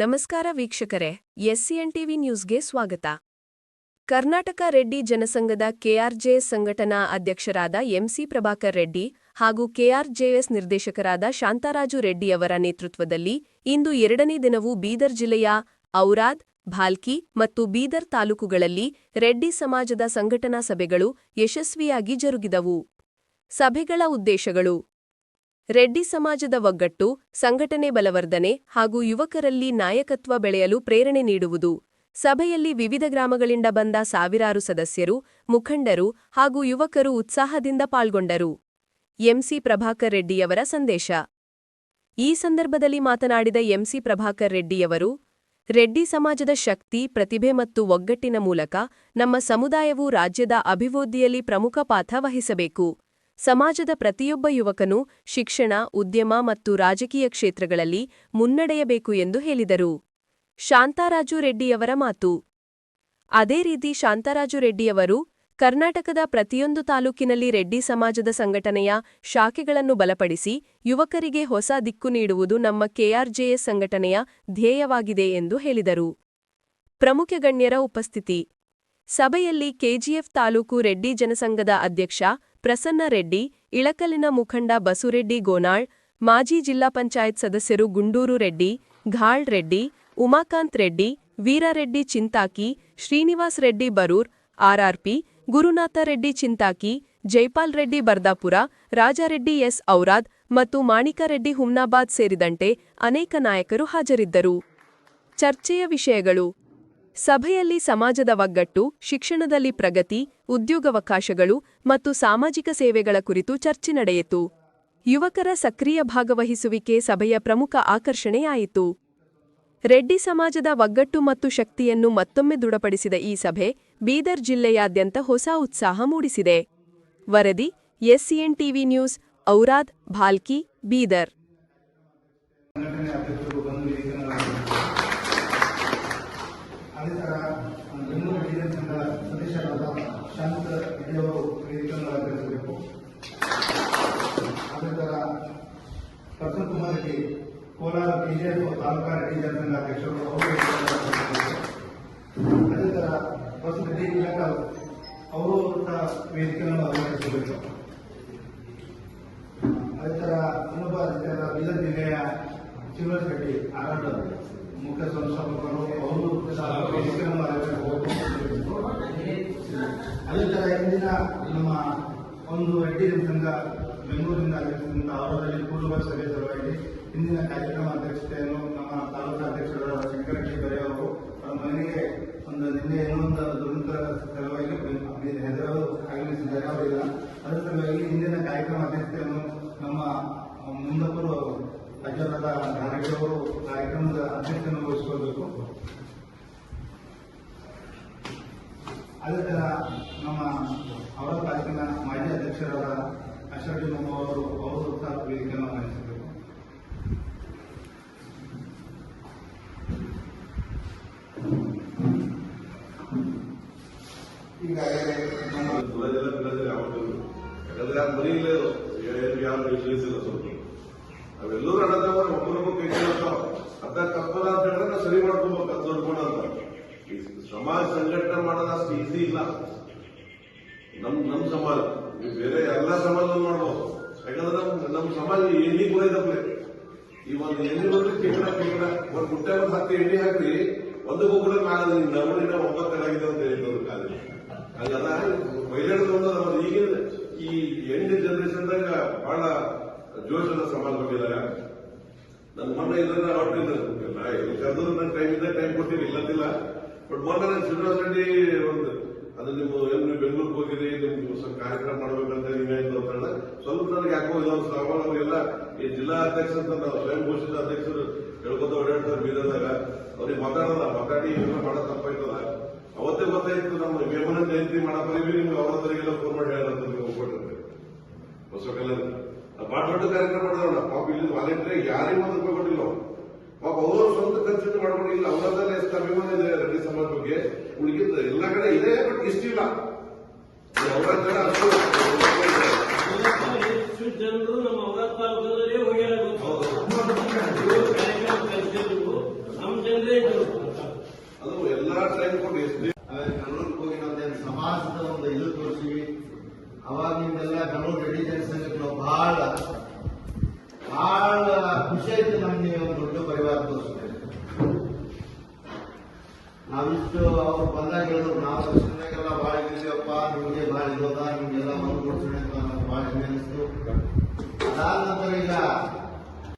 ನಮಸ್ಕಾರ ವೀಕ್ಷಕರೇ, ಎಸ್ಸಿಎನ್ ಟಿವಿ ನ್ಯೂಸ್ಗೆ ಸ್ವಾಗತ. ಕರ್ನಾಟಕ ರೆಡ್ಡಿ ಜನಸಂಘದ ಕೆಆರ್ಜೆ ಸಂಘಟನಾ ಅಧ್ಯಕ್ಷರಾದ ಎಂಸಿ ಪ್ರಭಾಕರ್ ರೆಡ್ಡಿ ಹಾಗೂ ಕೆಆರ್ಜೆಎಸ್ ನಿರ್ದೇಶಕರಾದ ಶಾಂತರಾಜು ರೆಡ್ಡಿಯವರ ನೇತೃತ್ವದಲ್ಲಿ ಇಂದು ಎರಡನೇ ದಿನವೂ ಬೀದರ್ ಜಿಲ್ಲೆಯ ಔರಾದ್, ಭಾಲ್ಕಿ ಮತ್ತು ಬೀದರ್ ತಾಲೂಕುಗಳಲ್ಲಿ ರೆಡ್ಡಿ ಸಮಾಜದ ಸಂಘಟನಾ ಸಭೆಗಳು ಯಶಸ್ವಿಯಾಗಿ ಜರುಗಿದವು. ಸಭೆಗಳ ಉದ್ದೇಶಗಳು. ರೆಡ್ಡಿ ಸಮಾಜದ ಒಗ್ಗಟ್ಟು, ಸಂಘಟನೆ ಬಲವರ್ಧನೆ ಹಾಗೂ ಯುವಕರಲ್ಲಿ ನಾಯಕತ್ವ ಬೆಳೆಯಲು ಪ್ರೇರಣೆ ನೀಡುವುದು. ಸಭೆಯಲ್ಲಿ ವಿವಿಧ ಗ್ರಾಮಗಳಿಂದ ಬಂದ ಸಾವಿರಾರು ಸದಸ್ಯರು, ಮುಖಂಡರು ಹಾಗೂ ಯುವಕರು ಉತ್ಸಾಹದಿಂದ ಪಾಲ್ಗೊಂಡರು. ಎಂಸಿ ಪ್ರಭಾಕರ್ ರೆಡ್ಡಿಯವರ ಸಂದೇಶ. ಈ ಸಂದರ್ಭದಲ್ಲಿ ಮಾತನಾಡಿದ ಎಂಸಿ ಪ್ರಭಾಕರ್ ರೆಡ್ಡಿಯವರು, ರೆಡ್ಡಿ ಸಮಾಜದ ಶಕ್ತಿ, ಪ್ರತಿಭೆ ಮತ್ತು ಒಗ್ಗಟ್ಟಿನ ಮೂಲಕ ನಮ್ಮ ಸಮುದಾಯವು ರಾಜ್ಯದ ಅಭಿವೃದ್ಧಿಯಲ್ಲಿ ಪ್ರಮುಖ ಪಾತ್ರ ವಹಿಸಬೇಕು. ಸಮಾಜದ ಪ್ರತಿಯೊಬ್ಬ ಯುವಕನು ಶಿಕ್ಷಣ, ಉದ್ಯಮ ಮತ್ತು ರಾಜಕೀಯ ಕ್ಷೇತ್ರಗಳಲ್ಲಿ ಮುನ್ನಡೆಯಬೇಕು ಎಂದು ಹೇಳಿದರು. ಶಾಂತಾರಾಜು ರೆಡ್ಡಿಯವರ ಮಾತು. ಅದೇ ರೀತಿ ಶಾಂತರಾಜು ರೆಡ್ಡಿಯವರು ಕರ್ನಾಟಕದ ಪ್ರತಿಯೊಂದು ತಾಲೂಕಿನಲ್ಲಿ ರೆಡ್ಡಿ ಸಮಾಜದ ಸಂಘಟನೆಯ ಶಾಖೆಗಳನ್ನು ಬಲಪಡಿಸಿ ಯುವಕರಿಗೆ ಹೊಸ ದಿಕ್ಕು ನೀಡುವುದು ನಮ್ಮ ಕೆಆರ್ಜೆಎಸ್ ಸಂಘಟನೆಯ ಧ್ಯೇಯವಾಗಿದೆ ಎಂದು ಹೇಳಿದರು. ಪ್ರಮುಖ ಗಣ್ಯರ ಉಪಸ್ಥಿತಿ. ಸಭೆಯಲ್ಲಿ ಕೆಜಿಎಫ್ ತಾಲೂಕು ರೆಡ್ಡಿ ಜನಸಂಘದ ಅಧ್ಯಕ್ಷ ಪ್ರಸನ್ನ ರೆಡ್ಡಿ ಇಳಕಲಿನ ಮುಖಂಡ ಬಸುರೆಡ್ಡಿ ಗೋನಾಳ್, ಮಾಜಿ ಜಿಲ್ಲಾ ಪಂಚಾಯತ್ ಸದಸ್ಯರು ಗುಂಡೂರು ರೆಡ್ಡಿ, ಘಾಳ್ ರೆಡ್ಡಿ, ಉಮಾಕಾಂತ್ ರೆಡ್ಡಿ, ವೀರಾರೆಡ್ಡಿ ಚಿಂತಾಕಿ, ಶ್ರೀನಿವಾಸ್ ರೆಡ್ಡಿ ಬರೂರ್, ಆರ್ಆರ್ಪಿ, ಗುರುನಾಥ ರೆಡ್ಡಿ ಚಿಂತಾಕಿ, ಜೈಪಾಲ್ ರೆಡ್ಡಿ ಬರ್ದಾಪುರ, ರಾಜಾರೆಡ್ಡಿ ಎಸ್ ಔರಾದ್ ಮತ್ತು ಮಾಣಿಕರೆಡ್ಡಿ ಹುಮ್ನಾಬಾದ್ ಸೇರಿದಂತೆ ಅನೇಕ ನಾಯಕರು ಹಾಜರಿದ್ದರು. ಚರ್ಚೆಯ ವಿಷಯಗಳು. ಸಭೆಯಲ್ಲಿ ಸಮಾಜದ ಒಗ್ಗಟ್ಟು, ಶಿಕ್ಷಣದಲ್ಲಿ ಪ್ರಗತಿ, ಉದ್ಯೋಗಾವಕಾಶಗಳು ಮತ್ತು ಸಾಮಾಜಿಕ ಸೇವೆಗಳ ಕುರಿತು ಚರ್ಚೆ ನಡೆಯಿತು. ಯುವಕರ ಸಕ್ರಿಯ ಭಾಗವಹಿಸುವಿಕೆ ಸಭೆಯ ಪ್ರಮುಖ ಆಕರ್ಷಣೆಯಾಯಿತು. ರೆಡ್ಡಿ ಸಮಾಜದ ಒಗ್ಗಟ್ಟು ಮತ್ತು ಶಕ್ತಿಯನ್ನು ಮತ್ತೊಮ್ಮೆ ದೃಢಪಡಿಸಿದ ಈ ಸಭೆ ಬೀದರ್ ಜಿಲ್ಲೆಯಾದ್ಯಂತ ಹೊಸ ಉತ್ಸಾಹ ಮೂಡಿಸಿದೆ. ವರದಿ SCN TV news, Aurad, Bhalki, Bidar ಸಂಘಟನೆ ಅಧ್ಯಕ್ಷರು ಬಂದು ವೇದಿಕೆಯನ್ನು ಅದೇ ಥರ ಬೆಂಗಳೂರು ಡಿಎನ್ ಸಂಘದ ಸದಸ್ಯರಾದ ಶಾಂತ ರೆಡ್ಡಿಯವರು ವೇದಿಕೆಯನ್ನು ಅದೇ ಥರ ಪ್ರಸನ್ನ ಕುಮಾರ್ ಕೋಲಾರ ಬಿಜೆಪಿ ತಾಲೂಕಾ ರೆಡ್ಡಿ ಜನಸಂಘ ಅಧ್ಯಕ್ಷರು ಅದೇ ಥರ ಬಸ್ ರೆಡ್ಡಿ ಇಲಾಖೆ ಅವರು ಸಹ ವೇದಿಕೆಯನ್ನು ಅಲಂಕರಿಸಬೇಕು ಅದೇ ಥರ ಇನ್ನೊಬ್ಬ ಬೀದರ್ ಜಿಲ್ಲೆಯ ಶಿವರಾಜ್ ರೆಡ್ಡಿ ಆರಾಟ ಮುಖ್ಯ ಸಂಸ್ಥಾಪಕರು ಅವರು ಅಲಂಕರಿಸಬೇಕು ಅದೇ ಥರ ಇಂದಿನ ನಮ್ಮ ಒಂದು ರೆಡ್ಡಿ ಸಂಘ ಬೆಂಗಳೂರಿನಿಂದ ಆಗಿರ್ತಕ್ಕಂಥ ಅವರಲ್ಲಿ ಪೂರ್ವ ಸಭೆ ಸಲುವಾಗಿ ಇಂದಿನ ಕಾರ್ಯಕ್ರಮ ಅಧ್ಯಕ್ಷತೆಯನ್ನು ನಮ್ಮ ತಾಲೂಕು ಅಧ್ಯಕ್ಷರಾದ ಶಂಕರ ಟಿ ಬರೆ ಅವರು ಅವರ ಮನೆಗೆ ಒಂದು ನಿನ್ನೆ ಇನ್ನೊಂದು ದುರಂತ ಸಲುವಾಗಿ ಹೆದರವರು ಆಗಮಿಸಿದ್ದಾರೆ ಅವರಿಲ್ಲ ಅದರ ಸಲುವಾಗಿ ಇಂದಿನ ಕಾರ್ಯಕ್ರಮ ಅಧ್ಯಕ್ಷತೆಯನ್ನು ನಮ್ಮ ಮುಂದಪ್ಪರು ಅಜ್ಜರಾದ ನಾಯಕರವರು ಕಾರ್ಯಕ್ರಮದ ಅಧ್ಯಕ್ಷತೆಯನ್ನು ವಹಿಸಿಕೊಳ್ಬೇಕು. ಅದೇ ಥರ ನಮ್ಮ ಅವರ ತಾಲೂಕಿನ ಮಾಜಿ ಅಧ್ಯಕ್ಷರಾದ ಮೊಮ್ಮ ಅವರು ಅವರು ಸಹ ವೇದಿಕೆಯನ್ನು ವಹಿಸಬೇಕು. ಈಗಾಗಲೇ ನಮ್ಮ ಯಾಕಂದ್ರೆ ಯಾರು ಮನೆಯಲ್ಲೇ ಯಾರು ವಿಶ್ಲೇಷಿಸಿಲ್ಲ ಸ್ವಲ್ಪ. ಅವೆಲ್ಲರೂ ಅದ ತಪ್ಪದ ಅಂತ ಹೇಳಿದ್ರೆ ಸರಿ ಮಾಡ್ಕೋಬೇಕು ಅದು ದೊಡ್ಡ ಅಂತ. ಸಮಾಜ ಸಂಘಟನೆ ಮಾಡೋದು ಅಷ್ಟು ಈಸಿ ಇಲ್ಲ. ನಮ್ ನಮ್ ಸಮಾಜ. ಬೇರೆ ಎಲ್ಲ ಸಮಾಜ ಮಾಡ್ಬೋದು ಯಾಕಂದ್ರೆ ನಮ್ ಸಮಾಜ ಎಣ್ಣೆ ಕೂಡ ಇದ್ದಪ್ಲೆ ಈ ಒಂದು ಎಣ್ಣೆ ಬಂದ್ರೆ ಕೇಕಡ ಕೇಕಡ ಒಂದು ಮುಟ್ಟೆ ಒಂದು ಹತ್ತು ಎಣ್ಣೆ ಹಾಕ್ರಿ, ಒಂದು ಕೂಡ ಆಗಲ್ಲ ನೀವು ನವಣಿನ ಒಂಬತ್ತರಾಗಿದೆ ಅಂತ ಹೇಳಿದ್ರು ಕಾಲೇಜ್ ಹಂಗಲ್ಲ ಮಹಿಳೆಯರು ಬಂದ್ರೆ ಈಗಿನ ಈ ಎಂಡ್ ಜನರೇಷನ್ದಾಗ ಬಹಳ ಜೋಶದ ಸಮಾಜ ಬಂದಿದ್ದಾರೆ ನನ್ನ ಮೊನ್ನೆ ಇದನ್ನ ಹೊಟ್ಟಿಲ್ಲ ಕರೆದ್ರು ನನ್ನ ಟೈಮ್ ಇದ್ದ ಟೈಮ್ ಕೊಡ್ತೀನಿ, ಇಲ್ಲದಿಲ್ಲ. ಬಟ್ ಮೊನ್ನೆ ನಾನು ಶಿವರಾಜ್ ರೆಡ್ಡಿ ಒಂದು, ಅದು ನೀವು ಏನು ನೀವು ಬೆಂಗಳೂರಿಗೆ ಹೋಗಿರಿ, ನಿಮ್ಗೆ ಸ್ವಲ್ಪ ಕಾರ್ಯಕ್ರಮ ಮಾಡ್ಬೇಕಂತ ನೀವೇನು ಅಂತ ಸ್ವಲ್ಪ ನನಗೆ ಯಾಕೋ ಇದೊಂದು ಸವಾಲು. ಅವರೆಲ್ಲ ಈ ಜಿಲ್ಲಾ ಅಧ್ಯಕ್ಷ ಅಂತ ನಾವು ಸ್ವಯಂ ಘೋಷಿತ ಅಧ್ಯಕ್ಷರು ಹೇಳ್ಕೊತ ಓಡಾಡ್ತಾರೆ ಬೀದರ್ದಾಗ. ಅವ್ರಿಗೆ ಮಾತಾಡಲ್ಲ, ಮಾತಾಡಿ ಏನೋ ಮಾಡೋ ತಪ್ಪಾಯ್ತದ ಅವತ್ತೇ ಗೊತ್ತಾಯ್ತು, ನಮ್ಮ ವೇಮನ ಜಯಂತಿ ಮಾಡಿ ನಿಮ್ಗೆ ಅವರದರಿಗೆಲ್ಲ ಫೋನ್ ಮಾಡಿ ಹೇಳಂತ ನೀವು ಹೋಗ್ಕೊಟ್ಟಿರ್ತೀವಿ ಹೊಸ ಕಲ್ಯಾಣ ಬಹಳ ದೊಡ್ಡ ಕಾರ್ಯಕ್ರಮ ಮಾಡಿದವಲ್ಲ ಪಾಪ ಇಲ್ಲಿ ವಾಲೆಂಟ್ರಿ ಯಾರಿಗೂ ಒಂದು ರೂಪಾಯಿ ಕೊಟ್ಟಿಲ್ಲ ಪಾಪ ಅವರು ಸ್ವಂತ ಖರ್ಚು ಮಾಡ್ಕೊಂಡಿಲ್ಲ. ಅವರದಲ್ಲೇ ಎಷ್ಟು ಅಭಿಮಾನ ಇದೆ ರವಿ ಸಮಾಜ ಬಗ್ಗೆ. ಉಳಿಗಿದ್ದ ಎಲ್ಲ ಕಡೆ ಇದೆ ಬಟ್ ಇಷ್ಟಿಲ್ಲ ಅವರ ಜನ ಅಷ್ಟು ಜನರು ನಮ್ಮ ಜನರೇ ತಾಲೂಕಲ್ಲೇ ಹೋಗ್ಯಾರ. ನಮ್ಮ ಜನ ಟೈಮ್ ಕೊಟ್ಟು ಎಷ್ಟು ಆಮೇಲೆ ಕಲ್ಲೂರಿಗೆ ಹೋಗಿ ನಮ್ದೇನು ಸಮಾಜದ ಒಂದು ಇದು ತೋರಿಸಿವಿ ಅವಾಗಿಂದೆಲ್ಲ ಕಲ್ಲೂರು ರೆಡ್ಡಿ ಜನಸಂಘಕ್ಕೆ ನಾವು ಬಹಳ ಬಹಳ ಖುಷಿ ಆಯ್ತು ನಮ್ಗೆ ಒಂದು ದೊಡ್ಡ ಪರಿವಾರ ತೋರಿಸ್ಬೇಕು ನಾವಿಷ್ಟು ಅವ್ರು ಬಂದಾಗ ಹೇಳಿದ್ರು ನಾವು ಸುಮ್ಮನೆಗೆಲ್ಲ ಭಾಳ ಇದ್ದೀವಪ್ಪ, ನಿಮಗೆ ಭಾಳ ಇರೋದ ನಿಮ್ಗೆಲ್ಲ ಒಂದು ಅಂತ ಭಾಳ ಅನಿಸ್ತು. ಅದಾದ ನಂತರ ಈಗ